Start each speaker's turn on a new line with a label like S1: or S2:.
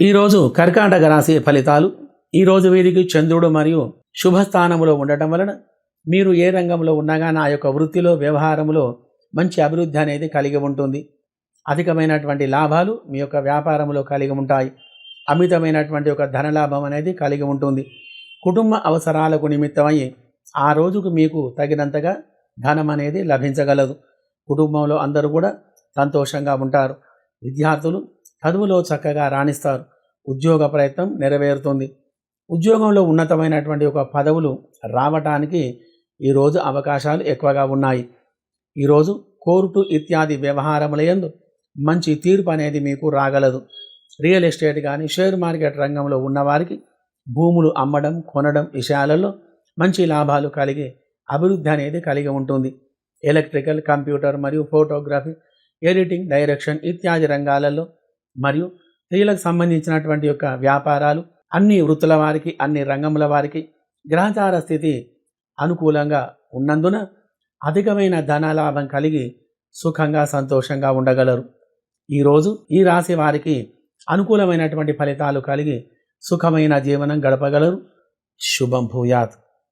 S1: ఈరోజు కర్కాటక రాశి ఫలితాలు ఈరోజు వీరికి చంద్రుడు మరియు శుభస్థానములో ఉండటం వలన మీరు ఏ రంగంలో ఉన్నగా నా యొక్క వృత్తిలో వ్యవహారంలో మంచి అభివృద్ధి అనేది కలిగి ఉంటుంది. అధికమైనటువంటి లాభాలు మీ యొక్క వ్యాపారంలో కలిగి ఉంటాయి. అమితమైనటువంటి ఒక ధనలాభం అనేది కలిగి ఉంటుంది. కుటుంబ అవసరాలకు నిమిత్తమై ఆ రోజుకు మీకు తగినంతగా ధనం అనేది లభించగలదు. కుటుంబంలో అందరూ కూడా సంతోషంగా ఉంటారు. విద్యార్థులు చదువులో చక్కగా రాణిస్తారు. ఉద్యోగ ప్రయత్నం నెరవేరుతుంది. ఉద్యోగంలో ఉన్నతమైనటువంటి ఒక పదవులు రావటానికి ఈరోజు అవకాశాలు ఎక్కువగా ఉన్నాయి. ఈరోజు కోర్టు ఇత్యాది వ్యవహారములయందు మంచి తీర్పు అనేది మీకు రాగలదు. రియల్ ఎస్టేట్ కానీ షేర్ మార్కెట్ రంగంలో ఉన్నవారికి భూములు అమ్మడం కొనడం విషయాలలో మంచి లాభాలు కలిగే అభివృద్ధి అనేది కలిగి ఉంటుంది. ఎలక్ట్రికల్ కంప్యూటర్ మరియు ఫోటోగ్రఫీ ఎడిటింగ్ డైరెక్షన్ ఇత్యాది రంగాలలో మరియు స్త్రీలకు సంబంధించినటువంటి యొక్క వ్యాపారాలు అన్ని వృత్తుల వారికి అన్ని రంగముల వారికి గ్రహచార స్థితి అనుకూలంగా ఉన్నందున అధికమైన ధనలాభం కలిగి సుఖంగా సంతోషంగా ఉండగలరు. ఈరోజు ఈ రాశి వారికి అనుకూలమైనటువంటి ఫలితాలు కలిగి సుఖమైన జీవనం గడపగలరు. శుభం భూయాత్.